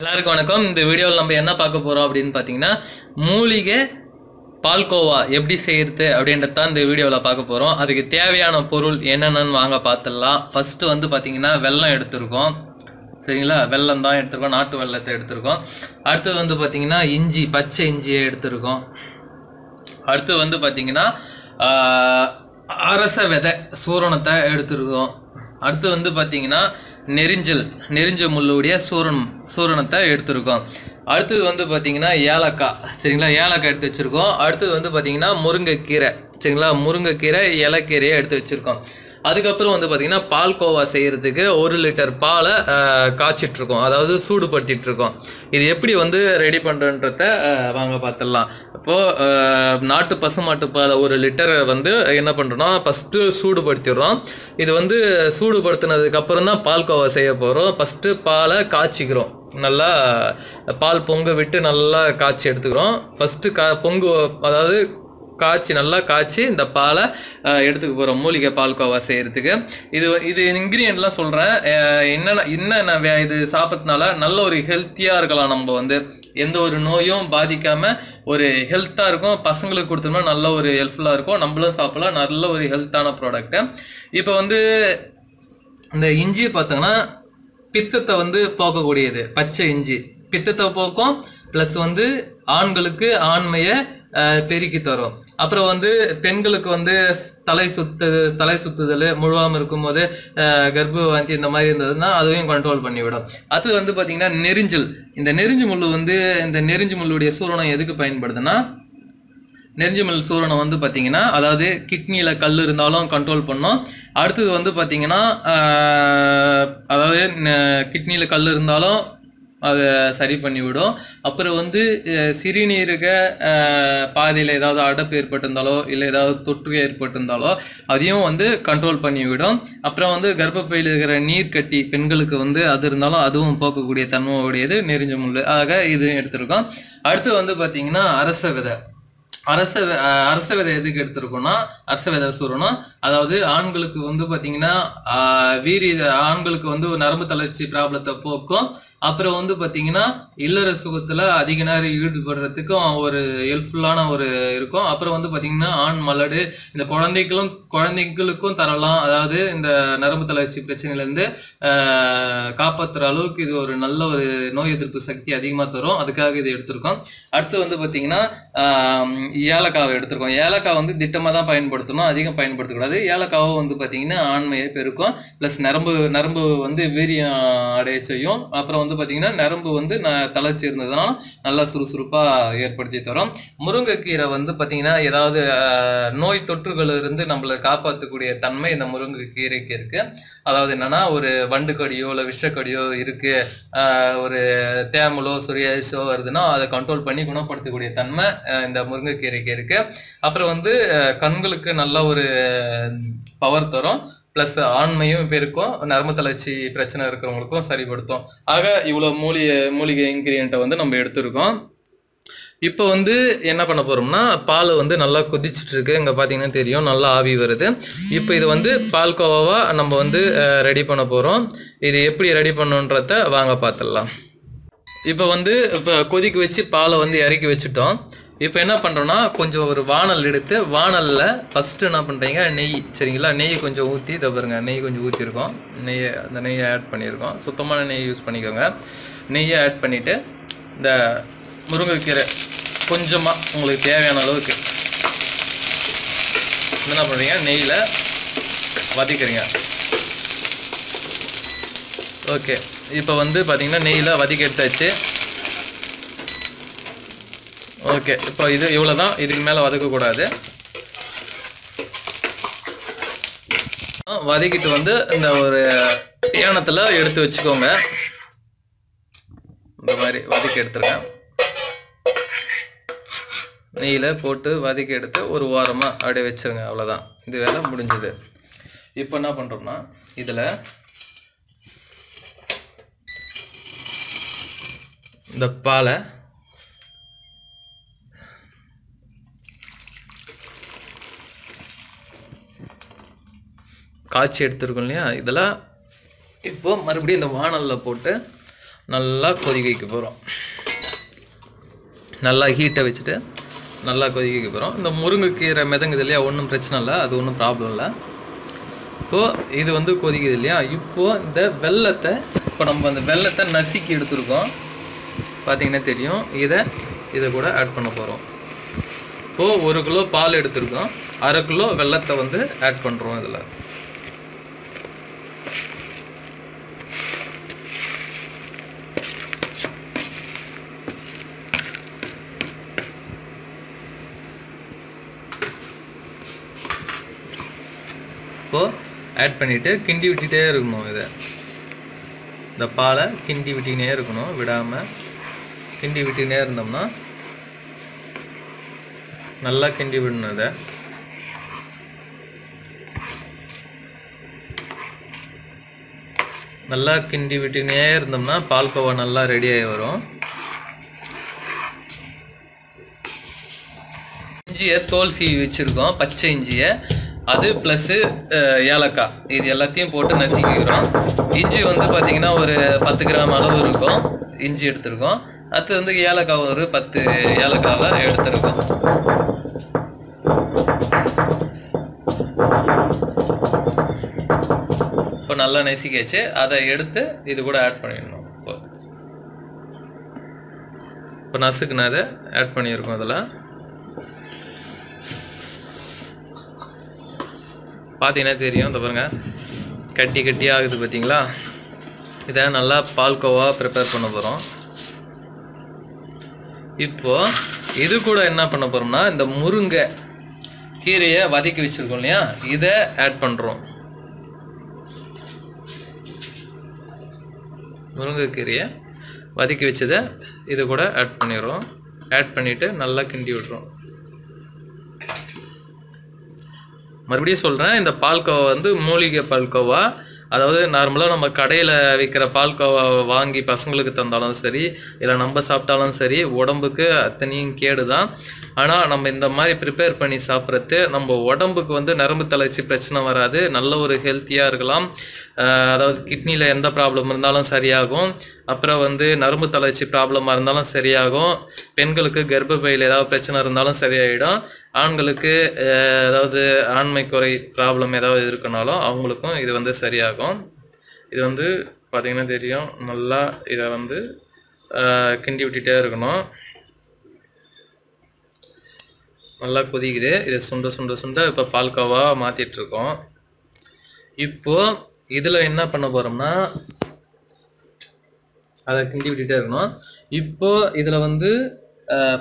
எல்லாருக்கும் வணக்கம். இந்த வீடியோவில் நம்ம என்ன பார்க்க போகிறோம் அப்படின்னு பார்த்தீங்கன்னா மூலிகை பால்கோவா எப்படி செய்யறது அப்படின்றது தான் இந்த வீடியோவில் பார்க்க போகிறோம் அதுக்கு தேவையான பொருள் என்னென்னு வாங்க பார்த்துடலாம். ஃபஸ்ட்டு வந்து பார்த்தீங்கன்னா வெல்லம் எடுத்திருக்கோம். சரிங்களா? வெல்லம் தான் எடுத்திருக்கோம். நாட்டு வெல்லத்தை எடுத்திருக்கோம். அடுத்தது வந்து பார்த்தீங்கன்னா இஞ்சி பச்சை இஞ்சியை எடுத்திருக்கோம். அடுத்து வந்து பார்த்தீங்கன்னா அரச விதை சூரணத்தை எடுத்துருக்கோம். அடுத்து வந்து பார்த்தீங்கன்னா நெரிஞ்சல் நெரிஞ்ச முள்ளுடைய சூரணம் சூரணத்தை எடுத்திருக்கோம். அடுத்தது வந்து பார்த்திங்கன்னா ஏலக்காய். சரிங்களா? ஏலக்காய் எடுத்து வச்சுருக்கோம். அடுத்தது வந்து பார்த்திங்கன்னா முருங்கைக்கீரை. சரிங்களா? முருங்கைக்கீரை இலக்கீரையை எடுத்து வச்சுருக்கோம். அதுக்கப்புறம் வந்து பார்த்தீங்கன்னா பால்கோவா செய்கிறதுக்கு ஒரு லிட்டர் பாலை காய்ச்சிட்ருக்கோம். அதாவது சூடுபடுத்திட்டு இது எப்படி வந்து ரெடி பண்ணுறன்றத வாங்க பார்த்துடலாம் இப்போது நாட்டு பசுமாட்டு பாலை ஒரு லிட்டரை வந்து என்ன பண்ணுறோம்னா ஃபஸ்ட்டு சூடுபடுத்திடுறோம். இது வந்து சூடுபடுத்தினதுக்கப்புறம் தான் பால்கோவா செய்ய போகிறோம் ஃபஸ்ட்டு பாலை காய்ச்சிக்கிறோம். நல்லா பால் பொங்க விட்டு நல்லா காய்ச்சி எடுத்துக்கிறோம். ஃபஸ்ட்டு கா பொங்கு அதாவது காய்ச்சி நல்லா காய்ச்சி இந்த பாலை எடுத்துக்க போகிறோம் மூலிகை பால்கோவா செய்கிறதுக்கு இது இது இன்க்ரீடியன்ட்லாம் சொல்கிறேன் என்னென்ன என்னென்ன வே- இது சாப்பிட்றதுனால நல்ல ஒரு ஹெல்த்தியாக இருக்கலாம் நம்ம வந்து. எந்த ஒரு நோயும் பாதிக்காமல் ஒரு ஹெல்த்தாக இருக்கும். பசங்களுக்கு கொடுத்தோம்னா நல்ல ஒரு ஹெல்ப்ஃபுல்லாக இருக்கும். நம்மளும் சாப்பிடலாம். நல்ல ஒரு ஹெல்த்தான ப்ராடக்ட்டு இப்போ வந்து இந்த இஞ்சி பார்த்தோங்கன்னா பித்தத்தை வந்து போக்கக்கூடியது. பச்சை இஞ்சி. பித்தத்தை போக்கும். ப்ளஸ் வந்து ஆண்களுக்கு ஆண்மையை பெருக்கி தரும். அப்புறம் வந்து பெண்களுக்கு வந்து தலை சுத்து தலை சுத்துதல் முழுவாமல் இருக்கும்போது கர்ப்பவாந்தி இந்த மாதிரி இருந்ததுன்னா அதையும் கண்ட்ரோல் பண்ணிவிடும். அது வந்து பார்த்தீங்கன்னா நெரிஞ்சல். இந்த நெரிஞ்சு முள் வந்து இந்த நெரிஞ்சு முள்ளுடைய சூரணம் எதுக்கு பயன்படுதுன்னா நெருஞ்சிமல் சூரணம் வந்து பார்த்தீங்கன்னா அதாவது கிட்னியில் கல் இருந்தாலும் கண்ட்ரோல் பண்ணும். அடுத்தது வந்து பார்த்தீங்கன்னா அதாவது கிட்னியில் கல் இருந்தாலும் அதை சரி பண்ணிவிடும். அப்புறம் வந்து சிறுநீருக சிறுநீரக பாதையில் ஏதாவது அடப்பு ஏற்பட்டிருந்தாலோ இல்லை ஏதாவது தொற்று ஏற்பட்டிருந்தாலோ அதையும் வந்து கண்ட்ரோல் பண்ணிவிடும். அப்புறம் வந்து கர்ப்பப்பையில் இருக்கிற நீர் கட்டி பெண்களுக்கு வந்து அது இருந்தாலும் அதுவும் போக்கக்கூடிய தன்மையுடையது நெறிஞ்ச முள் ஆக இது எடுத்திருக்கோம். அடுத்து வந்து பார்த்தீங்கன்னா அரச விதை அரச அரச விதை எதுக்கு எடுத்திருக்கோம்னா அரச விதை சூரணம். அதாவது ஆண்களுக்கு வந்து பார்த்தீங்கன்னா வீரிய ஆண்களுக்கு வந்து ஒரு நரம்பு தளர்ச்சி ப்ராப்ளத்தை போக்கும். அப்புறம் வந்து பார்த்தீங்கன்னா இல்லற சுகத்தில் அதிக நேரம் ஈடுபடுறதுக்கும் ஒரு ஹெல்ப்ஃபுல்லான ஒரு இருக்கும். அப்புறம் வந்து பார்த்தீங்கன்னா ஆண் மலடு இந்த குழந்தைகளும் குழந்தைகளுக்கும் தரலாம். அதாவது இந்த நரம்பு தளர்ச்சி பிரச்சனையிலேருந்து காப்பாற்றுற அளவுக்கு இது ஒரு நல்ல ஒரு நோய் எதிர்ப்பு சக்தி அதிகமாக தரும். அதுக்காக இது எடுத்திருக்கோம். அடுத்து வந்து பார்த்தீங்கன்னா ஏலக்காவை எடுத்திருக்கோம். ஏலக்காய் வந்து திட்டமாக தான் பயன்படுத்தணும். அதிகம் பயன்படுத்தக்கூடாது. ஏலக்காவும் வந்து பார்த்தீங்கன்னா ஆண்மையை பெருக்கும். ப்ளஸ் நரம்பு நரம்பு வந்து வீரியம் அடைய செய்யும். அப்புறம் வந்து பார்த்தீங்கன்னா நரம்பு வந்து ந தளர்ச்சி இருந்ததுனால நல்லா சுறுசுறுப்பாக ஏற்படுத்தி தரும். முருங்கைக்கீரை வந்து பார்த்தீங்கன்னா ஏதாவது நோய் தொற்றுகள் இருந்து நம்மளை காப்பாற்றக்கூடிய தன்மை இந்த முருங்கைக்கீரைக்கு இருக்கு. அதாவது என்னன்னா ஒரு வண்டுக்கடியோ இல்லை விஷக்கடியோ இருக்கு. ஒரு தேமலோ சுரியாசோ வருதுன்னா அதை கண்ட்ரோல் பண்ணி குணப்படுத்தக்கூடிய தன்மை இந்த முருங்கைக்கீரைக்கு இருக்கு. அப்புறம் வந்து கண்களுக்கு நல்ல ஒரு பவர் தரும். ப்ளஸ் ஆண்மையும் பெருக்கும் நரம்பு தளர்ச்சி பிரச்சனை இருக்கிறவங்களுக்கும் சரிப்படுத்தும். ஆக இவ்வளோ மூலிகை மூலிகை இன்கிரியண்ட்டை வந்து நம்ம எடுத்திருக்கோம். இப்போ வந்து என்ன பண்ண போகிறோம்னா பால் வந்து நல்லா கொதிச்சுட்டு இருக்கு இங்கே பார்த்தீங்கன்னா தெரியும் நல்லா ஆவி வருது. இப்போ இது வந்து பால்கோவாவாக நம்ம வந்து ரெடி பண்ண போகிறோம் இது எப்படி ரெடி பண்ணுன்றத வாங்க பார்த்துடலாம் இப்போ வந்து இப்போ கொதிக்க வச்சு பாலை வந்து இறக்கி வச்சுட்டோம். இப்போ என்ன பண்ணுறோன்னா கொஞ்சம் ஒரு வானல் எடுத்து வானலில் ஃபஸ்ட்டு என்ன பண்ணுறீங்க நெய் சரிங்களா? நெய் கொஞ்சம் ஊற்றி இதை பாருங்க நெய் கொஞ்சம் ஊற்றிருக்கோம் நெய்யை அந்த நெய்யை ஆட் பண்ணியிருக்கோம். சுத்தமான நெய் யூஸ் பண்ணிக்கோங்க. நெய்யை ஆட் பண்ணிவிட்டு இந்த முருங்கைக்கீரை கொஞ்சமாக உங்களுக்கு தேவையான அளவுக்கு என்ன பண்ணுறீங்க நெய்யில் வதக்கிறீங்க. ஓகே இப்போ வந்து பார்த்திங்கன்னா நெய்யில் வதக்கி எடுத்தாச்சு. ஓகே இப்போ இது இவ்வளோ தான் இதுக்கு மேலே வதக்கக்கூடாது வதக்கிட்டு வந்து இந்த ஒரு ஏனத்தில் எடுத்து வச்சுக்கோங்க. இந்த மாதிரி வதக்கி எடுத்துருக்கேன். நெய்யில் போட்டு வதக்கி எடுத்து ஒரு வாரமாக அப்படியே வச்சிருங்க அவ்வளோதான் இது வேலை முடிஞ்சது. இப்போ என்ன பண்ணுறோம்னா இதில் இந்த பாலை காய்ச்சி எடுத்துருக்கோம் இல்லையா? இதெல்லாம் இப்போ மறுபடியும் இந்த வானலில் போட்டு நல்லா கொதிக்க வைக்க போகிறோம். நல்லா ஹீட்டை வச்சுட்டு நல்லா கொதிக்க வைக்க போகிறோம். இந்த முருங்கைக்கீரை மிதங்குது இல்லையா? ஒன்றும் பிரச்சனை இல்லை. அது ஒன்றும் ப்ராப்ளம் இல்லை. இப்போது இது வந்து கொதிக்குது இல்லையா? இப்போது இந்த வெள்ளத்தை இப்போ நம்ம அந்த வெள்ளத்தை நசுக்கி எடுத்துருக்கோம். பார்த்தீங்கன்னா தெரியும். இதை இதை கூட ஆட் பண்ண போகிறோம். இப்போது ஒரு கிலோ பால் எடுத்திருக்கோம். அரை கிலோ வெள்ளத்தை வந்து ஆட் பண்ணுறோம் இதில். இப்போது ஆட் பண்ணிவிட்டு கிண்டி விட்டுட்டே இருக்கணும் இதை. இந்த பாலை கிண்டி விட்டினே இருக்கணும் விடாமல் கிண்டி விட்டுனே இருந்தோம்னா நல்லா கிண்டி விடணும் இதை. நல்லா கிண்டி விட்டுனே இருந்தோம்னா பால்கோவா நல்லா ரெடி ஆகி வரும். இஞ்சியை தோல் சீவி வச்சுருக்கோம் பச்சை இஞ்சியை. அது ப்ளஸ்ஸு ஏலக்காய். இது எல்லாத்தையும் போட்டு நசுக்கிக்கிறோம் இஞ்சி வந்து பார்த்தீங்கன்னா ஒரு பத்து கிராம் அளவு இருக்கும். இஞ்சி எடுத்திருக்கோம். அடுத்து வந்து ஏலக்காய் ஒரு பத்து ஏலக்காவை எடுத்திருக்கோம். இப்போ நல்லா நசுக்கியாச்சு. அதை எடுத்து இது கூட ஆட் பண்ணிடணும். இப்போ இப்போ நசுக்குனதை ஆட் பண்ணியிருக்கோம் அதில் பார்த்தீங்கன்னா தெரியும். இந்த பாருங்கள் கட்டி கட்டி ஆகுது பார்த்தீங்களா? இதை நல்லா பால்கோவா ப்ரிப்பேர் பண்ண போகிறோம் இப்போது இது கூட என்ன பண்ண போகிறோம்னா இந்த முருங்கை கீரையை வதக்கி வச்சுருக்கோம் இல்லையா? இதை ஆட் பண்ணுறோம் முருங்கைக்கீரையை வதக்கி வச்சதை இது கூட ஆட் பண்ணிடுறோம். ஆட் பண்ணிவிட்டு நல்லா கிண்டி விட்றோம். மறுபடியும் சொல்கிறேன் இந்த பால்கோவா வந்து மூலிகை பால்கோவா. அதாவது நார்மலாக நம்ம கடையில் விற்கிற பால்கோவா வாங்கி பசங்களுக்கு தந்தாலும் சரி இல்லை நம்ம சாப்பிட்டாலும் சரி உடம்புக்கு அத்தனையும் கேடு தான் ஆனால் நம்ம இந்த மாதிரி ப்ரிப்பேர் பண்ணி சாப்பிட்றது நம்ம உடம்புக்கு வந்து நரம்பு தளர்ச்சி பிரச்சனை வராது நல்ல ஒரு ஹெல்த்தியாக இருக்கலாம். அதாவது கிட்னியில் எந்த ப்ராப்ளம் இருந்தாலும் சரியாகும். அப்புறம் வந்து நரம்பு தளர்ச்சி ப்ராப்ளமாக இருந்தாலும் சரியாகும். பெண்களுக்கு கர்ப்பப்பையில் ஏதாவது பிரச்சனை இருந்தாலும் சரியாயிடும். ஆண்களுக்கு ஏதாவது அதாவது ஆண்மை குறை ப்ராப்ளம் ஏதாவது இருக்குனாலும் அவங்களுக்கும் இது வந்து சரியாகும். இது வந்து பார்த்திங்கன்னா தெரியும். நல்லா இதை வந்து கிண்டி விட்டுட்டே இருக்கணும். நல்லா கொதிக்குது. இதை சுண்ட சுண்ட சுண்ட இப்போ பால்காவாக மாற்றிட்டுருக்கோம் இப்போது இதில் என்ன பண்ண போகிறோம்னா அதை கிண்டி விட்டுட்டே இருக்கணும். இப்போ இதில் வந்து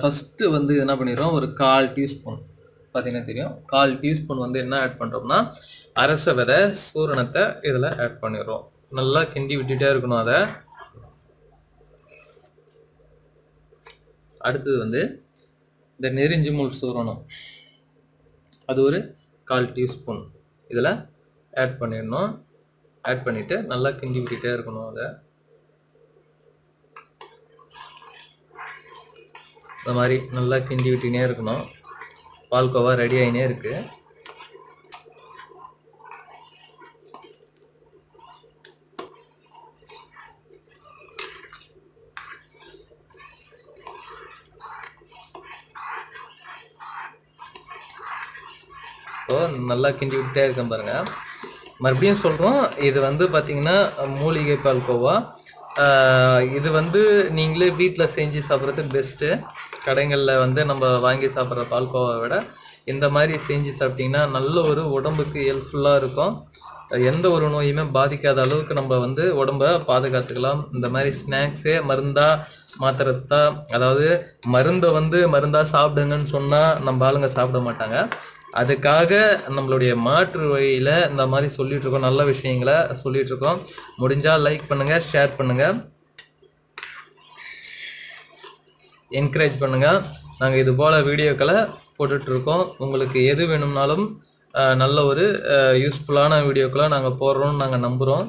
ஃபஸ்ட்டு வந்து என்ன பண்ணிடுறோம்? ஒரு கால் டீஸ்பூன். பார்த்தீங்கன்னா தெரியும். கால் டீஸ்பூன் வந்து என்ன ஆட் பண்ணுறோம்னா அரச விதை சூரணத்தை இதில் ஆட் பண்ணிடுறோம். நல்லா கிண்டி விட்டுட்டே இருக்கணும் அதை. அடுத்தது வந்து இந்த நெறிஞ்சி முள் சூரணம். அது ஒரு கால் டீஸ்பூன். இதில் ஆட் பண்ணிடணும். ஆட் பண்ணிவிட்டு நல்லா கிண்டி விட்டுட்டே இருக்கணும் அதை. இந்த மாதிரி நல்லா கிண்டி விட்டுனே இருக்கணும். பால்கோவா ரெடி ஆகினே இருக்கு. ஸோ நல்லா கிண்டி விட்டுட்டே இருக்கேன் பாருங்க. மறுபடியும் சொல்கிறோம் இது வந்து பார்த்தீங்கன்னா மூலிகை பால்கோவா இது வந்து நீங்களே வீட்டில் செஞ்சு சாப்பிட்றது பெஸ்ட்டு கடைகளில் வந்து நம்ம வாங்கி சாப்பிட்ற பால்கோவாவை விட இந்த மாதிரி செஞ்சு சாப்பிட்டிங்கன்னா நல்ல ஒரு உடம்புக்கு ஹெல்ப்ஃபுல்லாக இருக்கும். எந்த ஒரு நோயுமே பாதிக்காத அளவுக்கு நம்ம வந்து உடம்ப பாதுகாத்துக்கலாம். இந்த மாதிரி ஸ்நாக்ஸே மருந்தாக மாத்திரத்தா அதாவது மருந்தை வந்து மருந்தாக சாப்பிடுங்கன்னு சொன்னால் நம்ம ஆளுங்க சாப்பிட மாட்டாங்க. அதுக்காக நம்மளுடைய மாற்று வழியில் இந்த மாதிரி சொல்லிகிட்ருக்கோம் நல்ல விஷயங்களை சொல்லிகிட்ருக்கோம் முடிஞ்சால் லைக் பண்ணுங்கள் ஷேர் பண்ணுங்கள் என்கரேஜ் பண்ணுங்கள் நாங்கள் இது போல் வீடியோக்களை போட்டுட்டு இருக்கோம் உங்களுக்கு எது வேணும்னாலும் நல்ல ஒரு யூஸ்ஃபுல்லான வீடியோக்களை நாங்கள் போடுறோம்னு நாங்கள் நம்புகிறோம்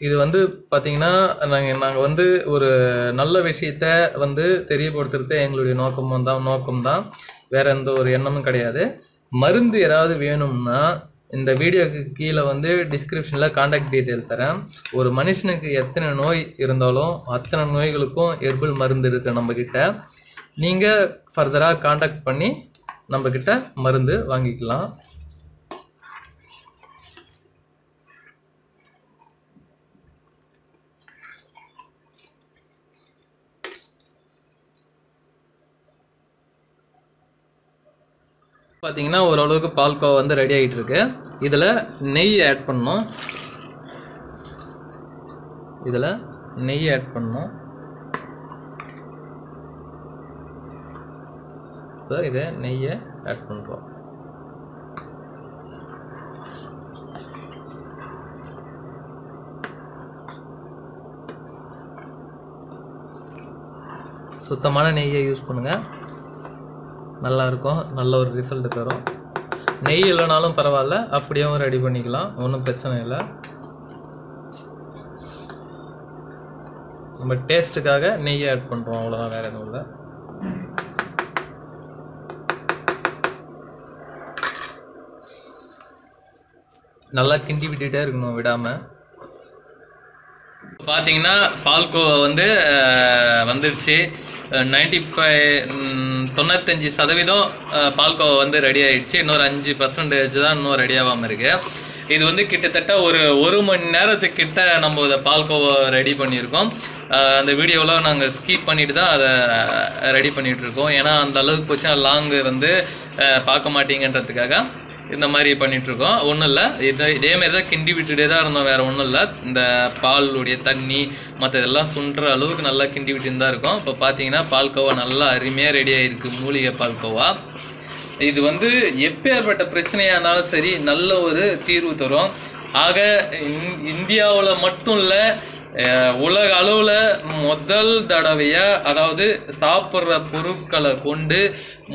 இது வந்து பார்த்திங்கன்னா நாங்கள் நாங்கள் வந்து ஒரு நல்ல விஷயத்த வந்து தெரியப்படுத்துறது எங்களுடைய நோக்கமும் தான் நோக்கம் தான் எந்த ஒரு எண்ணமும் கிடையாது. மருந்து ஏதாவது வேணும்னா இந்த வீடியோக்கு கீழே வந்து டிஸ்கிரிப்ஷனில் காண்டாக்ட் டீட்டெயில் தரேன். ஒரு மனுஷனுக்கு எத்தனை நோய் இருந்தாலும் அத்தனை நோய்களுக்கும் எர்பிள் மருந்து இருக்குது நம்மக்கிட்ட நீங்கள் ஃபர்தராக காண்டாக்ட் பண்ணி நம்ம மருந்து வாங்கிக்கலாம். பார்த்தீங்கன்னா ஓரளவுக்கு பால்கோவா வந்து ரெடி ஆகிட்டு இருக்கு இதில் நெய் ஆட் பண்ணணும். இதில் நெய் ஆட் பண்ணணும். ஸோ இதை நெய்யை ஆட் பண்ணுறோம் சுத்தமான நெய்யை யூஸ் பண்ணுங்கள் நல்லாயிருக்கும். நல்ல ஒரு ரிசல்ட் தரும். நெய் இல்லைனாலும் பரவாயில்ல. அப்படியேவும் ரெடி பண்ணிக்கலாம். ஒன்றும் பிரச்சனை இல்லை. நம்ம டேஸ்ட்டுக்காக நெய்யை ஆட் பண்ணுறோம் அவ்வளோதான் வேறு எதுவும் இல்லை. நல்லா கிண்டி விட்டுட்டே இருக்கணும். விடாமல் பார்த்தீங்கன்னா பால்கோவா வந்து வந்துடுச்சு வந்துருச்சு. நைன்டி ஃபைவ் தொண்ணூத்தஞ்சு சதவீதம் அஹ், பால்கோவா வந்து ரெடி ஆயிடுச்சு. இன்னொரு அஞ்சு பர்சன்டேஜ் தான் இன்னும் ரெடி ஆகாமல் இருக்கு. இது வந்து கிட்டத்தட்ட ஒரு ஒரு மணி நேரத்துக்கிட்ட நம்ம இதை பால்கோவா ரெடி பண்ணியிருக்கோம். அந்த வீடியோவில் நாங்கள் ஸ்கீப் பண்ணிட்டு தான் அதை ரெடி பண்ணிகிட்டு இருக்கோம். ஏன்னா அந்த அளவுக்கு போச்சுன்னா லாங்கு வந்து பார்க்க மாட்டீங்கன்றதுக்காக. இந்த மாதிரி பண்ணிட்டு இருக்கோம் ஒன்றும் இல்லை இது இதே மாதிரி தான் கிண்டி விட்டுட்டே தான் இருந்தோம். வேற ஒன்றும் இல்லை இந்த பாலுடைய தண்ணி மற்ற இதெல்லாம் சுண்டுற அளவுக்கு நல்லா கிண்டி விட்டுன்னு தான் இருக்கும். இப்போ பார்த்தீங்கன்னா பால்கோவா நல்லா அருமையாக ரெடி ஆயிருக்கு. மூலிகை பால்கோவா இது வந்து எப்பேற்பட்ட பிரச்சனையாக இருந்தாலும் சரி நல்ல ஒரு தீர்வு தரும். ஆக இந்தியாவில் மட்டும் இல்லை உலக அளவில் முதல் தடவையாக அதாவது சாப்பிட்ற பொருட்களை கொண்டு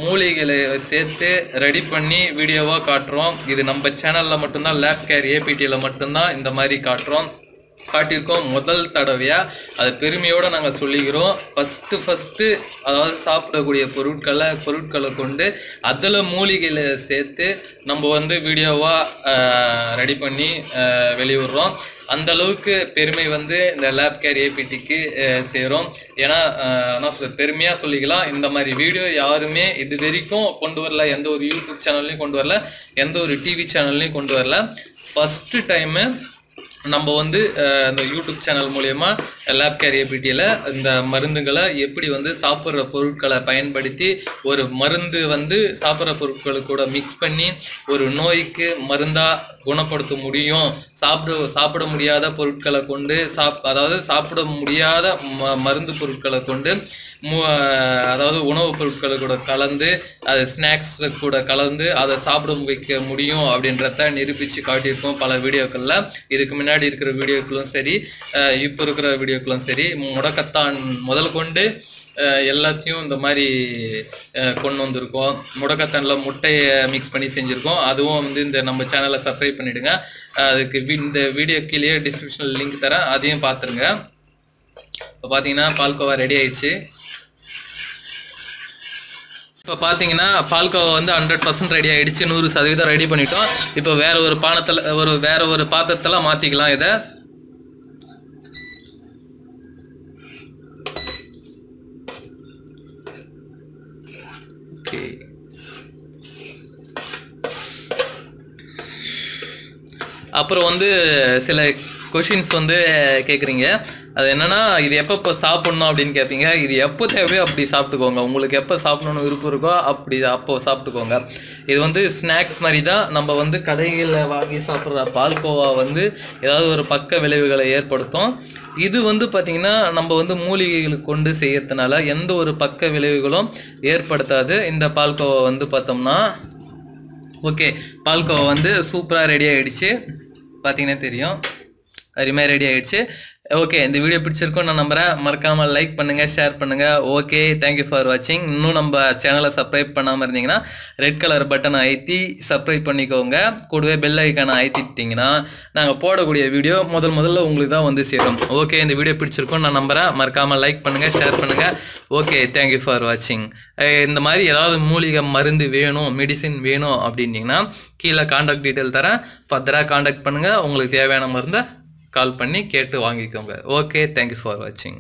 மூலிகளை சேர்த்து ரெடி பண்ணி வீடியோவாக காட்டுறோம். இது நம்ம சேனலில் மட்டும்தான் லேப் கேர் ஏபிடியில் மட்டும்தான் இந்த மாதிரி காட்டுறோம். காட்டியிருக்கோம். முதல் தடவையாக அதை பெருமையோடு நாங்கள் சொல்லிக்கிறோம். ஃபஸ்ட்டு ஃபஸ்ட்டு அதாவது சாப்பிடக்கூடிய பொருட்களை பொருட்களை கொண்டு அதில் மூலிகைகளை சேர்த்து நம்ம வந்து வீடியோவாக ரெடி பண்ணி வெளியிடுறோம். அந்த அளவுக்கு பெருமை வந்து இந்த லேப் கேர் ஏபிடிக்கு சேரும். ஏன்னா நான் பெருமையாக சொல்லிக்கலாம். இந்த மாதிரி வீடியோ யாருமே இது வரைக்கும் கொண்டு வரல. எந்த ஒரு யூடியூப் சேனல்லையும் கொண்டு வரல. எந்த ஒரு டிவி சேனல்லையும் கொண்டு வரல. ஃபஸ்ட்டு டைமு நம்ம வந்து இந்த யூடியூப் சேனல் மூலயமா லேப் கேரியபிலிட்டியில் இந்த மருந்துகளை எப்படி வந்து சாப்பிட்ற பொருட்களை பயன்படுத்தி ஒரு மருந்து வந்து சாப்பிட்ற பொருட்களை கூட மிக்ஸ் பண்ணி ஒரு நோய்க்கு மருந்தாக குணப்படுத்த முடியும். சாப்பிட சாப்பிட முடியாத பொருட்களை கொண்டு சாப் அதாவது சாப்பிட முடியாத ம மருந்து பொருட்களை கொண்டு மு அதாவது உணவுப் பொருட்களை கூட கலந்து அது ஸ்நாக்ஸ் கூட கலந்து அதை சாப்பிட வைக்க முடியும் அப்படின்றத நிரூபித்து காட்டியிருக்கோம் பல வீடியோக்களில். இதுக்கு முன்னாடி முன்னாடி இருக்கிற வீடியோக்களும் சரி இப்போ இருக்கிற வீடியோக்களும் சரி முடக்கத்தான் முதல் கொண்டு எல்லாத்தையும் இந்த மாதிரி கொண்டு வந்திருக்கோம். முடக்கத்தானில் முட்டையை மிக்ஸ் பண்ணி செஞ்சுருக்கோம். அதுவும் வந்து இந்த நம்ம சேனலை சப்ஸ்கிரைப் பண்ணிவிடுங்க அதுக்கு வி- இந்த வீடியோ கீழே டிஸ்கிரிப்ஷனில் லிங்க் தரேன். அதையும் பார்த்துருங்க இப்போ பார்த்தீங்கன்னா பால்கோவா ரெடி ஆயிடுச்சு. இப்போ பார்த்தீங்கன்னா பால்கோவா வந்து ஹண்ட்ரட் பர்சன்ட் ரெடி ஆகிடுச்சு நூறு சதவீதம் ரெடி பண்ணிட்டோம். இப்போ வேற ஒரு பானத்தில் ஒரு வேற ஒரு பாத்திரத்தில் மாற்றிக்கலாம் இதை. ஓகே அப்புறம் வந்து சில கொஷின்ஸ் வந்து கேட்குறீங்க அது என்னன்னா இது எப்போ இப்போ சாப்பிட்ணும் அப்படின்னு கேட்பீங்க இது எப்போ தேவையோ அப்படி சாப்பிட்டுக்கோங்க. உங்களுக்கு எப்போ சாப்பிடணும்னு விருப்பம் இருக்கோ அப்படி அப்போ சாப்பிட்டுக்கோங்க. இது வந்து ஸ்நாக்ஸ் மாதிரி தான். நம்ம வந்து கடைகளில் வாங்கி சாப்பிட்ற பால்கோவா வந்து ஏதாவது ஒரு பக்க விளைவுகளை ஏற்படுத்தும். இது வந்து பார்த்திங்கன்னா நம்ம வந்து மூலிகைகளை கொண்டு செய்யறதுனால எந்த ஒரு பக்க விளைவுகளும் ஏற்படுத்தாது. இந்த பால்கோவா வந்து பார்த்தோம்னா ஓகே. பால்கோவா வந்து சூப்பராக ரெடி ஆகிடுச்சு பார்த்தீங்கன்னா தெரியும். அருமையாக ரெடி ஆகிடுச்சு ஓகே இந்த வீடியோ பிடிச்சிருக்கும் நான் நம்புகிறேன் மறக்காமல் லைக் பண்ணுங்கள் ஷேர் பண்ணுங்கள் ஓகே தேங்க்யூ ஃபார் வாட்சிங் இன்னும் நம்ம சேனலை சப்ஸ்கிரைப் பண்ணாமல் இருந்தீங்கன்னா ரெட் கலர் பட்டனை அழுத்தி சப்ஸ்கிரைப் பண்ணிக்கோங்க. கூடவே பெல் ஐக்கானை அழுத்திட்டீங்கன்னா நாங்கள் போடக்கூடிய வீடியோ முதல் முதல்ல உங்களுக்கு தான் வந்து சேரும். ஓகே இந்த வீடியோ பிடிச்சிருக்கும் நான் நம்புகிறேன் மறக்காமல் லைக் பண்ணுங்கள் ஷேர் பண்ணுங்கள் ஓகே தேங்க்யூ ஃபார் வாட்சிங் இந்த மாதிரி ஏதாவது மூலிகை மருந்து வேணும் மெடிசின் வேணும் அப்படின்னீங்கன்னா கீழே காண்டாக்ட் டீட்டெயில் தரேன். ஃபர்தராக காண்டாக்ட் பண்ணுங்கள் உங்களுக்கு தேவையான மருந்தை கால் பண்ணி கேட்டு வாங்கிக்கோங்க. ஓகே தேங்க்யூ ஃபார் வாட்சிங்